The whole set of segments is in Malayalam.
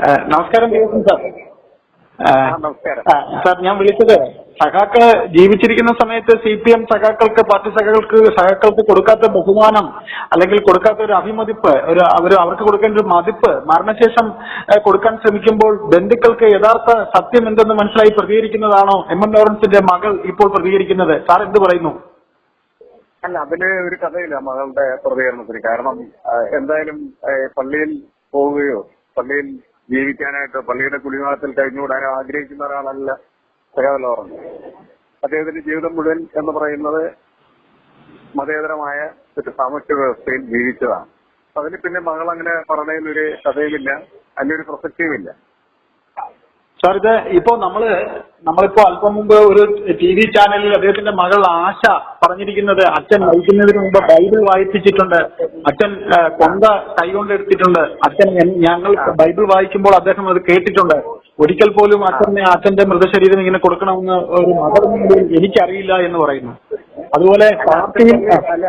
നമസ്കാരം. സാർ സാർ ഞാൻ വിളിച്ചത് സഖാക്കൾ ജീവിച്ചിരിക്കുന്ന സമയത്ത് സി പി എം സഖാക്കൾക്ക് പാർട്ടി സഖാക്കൾക്ക് സഖാക്കൾക്ക് കൊടുക്കാത്ത ബഹുമാനം അല്ലെങ്കിൽ കൊടുക്കാത്ത ഒരു അഭിമതിപ്പ് ഒരു അവർ അവർക്ക് കൊടുക്കേണ്ട ഒരു മതിപ്പ് മരണശേഷം കൊടുക്കാൻ ശ്രമിക്കുമ്പോൾ ബന്ധുക്കൾക്ക് യഥാർത്ഥ സത്യം എന്തെന്ന് മനസ്സിലായി പ്രതികരിക്കുന്നതാണോ? എം. എൻ. ലോറൻസിന്റെ മകൾ ഇപ്പോൾ പ്രതികരിക്കുന്നത്. സാർ എന്ത് പറയുന്നു? അല്ല അതിന് ഒരു കഥയില്ല മകളുടെ പ്രതികരണത്തിന്. കാരണം എന്തായാലും പള്ളിയിൽ പോവുകയോ പള്ളിയിൽ ജീവിക്കാനായിട്ട് പള്ളിയുടെ കുടിഭാഗത്തിൽ കഴിഞ്ഞുകൂടാൻ ആഗ്രഹിക്കുന്ന ഒരാളല്ല സഹോദരൻ. അദ്ദേഹത്തിന്റെ ജീവിതം മുഴുവൻ എന്ന് പറയുന്നത് മതേതരമായ ഒരു സാമൂഹ്യ വ്യവസ്ഥയിൽ ജീവിച്ചതാണ്. അതിന് പിന്നെ മകൾ അങ്ങനെ പറഞ്ഞതിൽ ഒരു കഥയുമില്ല ഒരു പ്രസക്തിയുമില്ല. സാർ ഇത് ഇപ്പോ നമ്മൾ നമ്മളിപ്പോ അല്പം മുമ്പ് ഒരു ടി വി ചാനലിൽ അദ്ദേഹത്തിന്റെ മകൾ ആശ പറഞ്ഞിരിക്കുന്നത് അച്ഛൻ മരിക്കുന്നതിന് മുമ്പ് ബൈബിൾ വായിപ്പിച്ചിട്ടുണ്ട്. അച്ഛൻ കൊണ്ട കൊന്ത കൈകൊണ്ട് എടുത്തിട്ടുണ്ട് അച്ഛൻ ഞങ്ങൾ ബൈബിൾ വായിക്കുമ്പോൾ അദ്ദേഹം അത് കേട്ടിട്ടുണ്ട്. ഒരിക്കൽ പോലും അച്ഛനെ അച്ഛന്റെ മൃതശരീരം ഇങ്ങനെ കൊടുക്കണമെന്ന് ഒരു മകൾ എനിക്കറിയില്ല എന്ന് പറയുന്നു. അതുപോലെ പാർട്ടിയിൽ അല്ല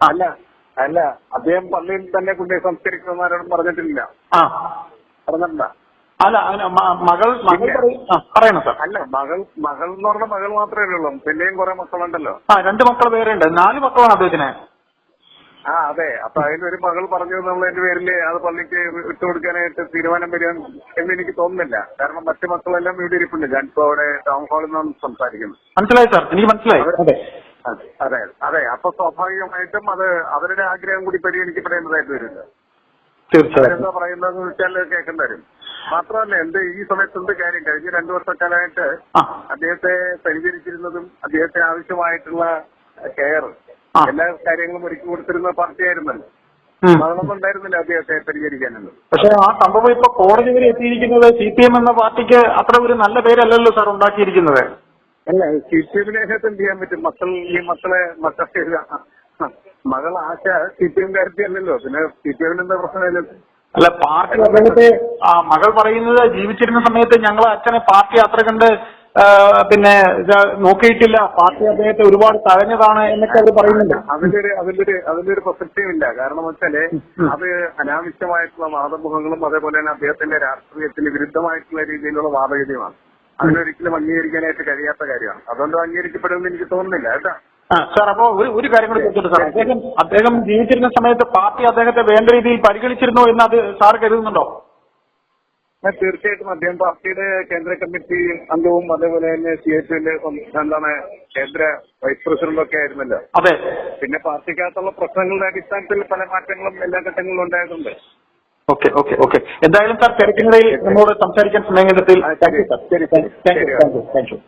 അല്ല അല്ല അദ്ദേഹം പള്ളിയിൽ തന്നെ കൊണ്ടുപോയി സംസ്കരിക്കുന്നവരോടും പറഞ്ഞിട്ടില്ല. ആ. പറഞ്ഞിട്ടില്ല. അല്ല അങ്ങനെ മകൾ മകൾ പറയണം സാർ? അല്ല മകൾ മകൾ എന്ന് പറഞ്ഞ മകൾ മാത്രമേ ഉള്ളൂ. പിന്നെയും കുറെ മക്കളുണ്ടല്ലോ. ആ രണ്ട് മക്കൾ വേറെയുണ്ട്. നാല് മക്കളാണ് അദ്ദേഹത്തിന്. ആ അതെ. അപ്പൊ അതിലൊരു മകൾ പറഞ്ഞു എന്നുള്ളതിന്റെ പേരിൽ അത് പള്ളിക്ക് വിട്ടുകൊടുക്കാനായിട്ട് തീരുമാനം വരും എന്ന് എനിക്ക് തോന്നുന്നില്ല. കാരണം മറ്റു മക്കളെല്ലാം ഇവിടെ ഇരിപ്പുണ്ട്. ഞാനിപ്പോ അവിടെ ടൗൺ ഹാളിൽ നിന്നാണ് സംസാരിക്കുന്നത്. മനസ്സിലായി സാർ? എനിക്ക് മനസ്സിലായി. അതെ. അതെ. അപ്പൊ സ്വാഭാവികമായിട്ടും അത് അവരുടെ ആഗ്രഹം കൂടി പരിഗണിക്കപ്പെടേണ്ടതായിട്ട് വരുന്നത് തീർച്ചയായും അവരെന്താ പറയുന്നതെന്ന് വെച്ചാൽ കേൾക്കേണ്ടി വരും. മാത്രമല്ല എന്ത് ഈ സമയത്ത് എന്ത് കാര്യം? കഴിഞ്ഞ രണ്ടു വർഷക്കാലമായിട്ട് അദ്ദേഹത്തെ പരിചരിച്ചിരുന്നതും അദ്ദേഹത്തെ ആവശ്യമായിട്ടുള്ള കെയർ എല്ലാ കാര്യങ്ങളും ഒരുക്കി കൊടുത്തിരുന്ന പാർട്ടിയായിരുന്നല്ലോ. ഉണ്ടായിരുന്നില്ല അദ്ദേഹത്തെ പരിചരിക്കാനൊന്നും പക്ഷെ ആ സംഭവം ഇപ്പൊ കോടതി വരെ എത്തിയിരിക്കുന്നത് സി പി എം എന്ന പാർട്ടിക്ക് അത്ര ഒരു നല്ല പേരല്ലല്ലോ സാർ ഉണ്ടാക്കിയിരിക്കുന്നത്. അല്ല സി പി എമ്മിനെ എന്ത് ചെയ്യാൻ പറ്റും? മക്കൾ ഈ മക്കളെ മക്കളെ മകൾ ആശ സി പി എംകാരത്തി അല്ലല്ലോ. പിന്നെ സി പി എമ്മിന് എന്താ പ്രശ്നമില്ല അല്ല പാർട്ടി അദ്ദേഹത്തെ ആ മകൾ പറയുന്നത് ജീവിച്ചിരുന്ന സമയത്ത് ഞങ്ങൾ അച്ഛനെ പാർട്ടി അത്ര കണ്ട് പിന്നെ നോക്കിയിട്ടില്ല. പാർട്ടി അദ്ദേഹത്തെ ഒരുപാട് തഴഞ്ഞതാണ് എന്നൊക്കെ അവർ പറയുന്നുണ്ട്. അതിലൊരു അതിലൊരു അതിലൊരു പ്രസക്തിയുമില്ല കാരണം വെച്ചാൽ അത് അനാവശ്യമായിട്ടുള്ള വാദമുഖങ്ങളും അതേപോലെ തന്നെ അദ്ദേഹത്തിന്റെ രാഷ്ട്രീയത്തിന് വിരുദ്ധമായിട്ടുള്ള രീതിയിലുള്ള വാദഗതിയുമാണ്. അതിനൊരിക്കലും അംഗീകരിക്കാനായിട്ട് കഴിയാത്ത കാര്യമാണ്. അതുകൊണ്ട് അംഗീകരിക്കപ്പെടുമെന്ന് എനിക്ക് തോന്നുന്നില്ല കേട്ടോ. സാർ അപ്പോ ഒരു ഒരു കാര്യം കൂടി ചോദിച്ചിട്ട് സാർ. അദ്ദേഹം അദ്ദേഹം ജീവിച്ചിരുന്ന സമയത്ത് പാർട്ടി അദ്ദേഹത്തെ വേണ്ട രീതിയിൽ പരിഗണിച്ചിരുന്നോ എന്ന് അത് സാർ കരുതുന്നുണ്ടോ? ഞാൻ തീർച്ചയായിട്ടും. അദ്ദേഹം പാർട്ടിയുടെ കേന്ദ്ര കമ്മിറ്റി അംഗവും അതേപോലെ തന്നെ സി എച്ച് എന്താണ് കേന്ദ്ര വൈസ് പ്രസിഡന്റും ഒക്കെ ആയിരുന്നല്ലോ. അതെ. പിന്നെ പാർട്ടിക്കകത്തുള്ള പ്രശ്നങ്ങളുടെ അടിസ്ഥാനത്തിൽ പല മാറ്റങ്ങളും എല്ലാ ഘട്ടങ്ങളിലും ഉണ്ടായിട്ടുണ്ട്. Okay okay okay. എന്തായാലും സാർ തിരക്കിനിടയിൽ നമ്മളോട് സംസാരിക്കാൻ സമയം കണ്ടെത്തി ശരി, താങ്ക് യു ശരി. Thank you thank you.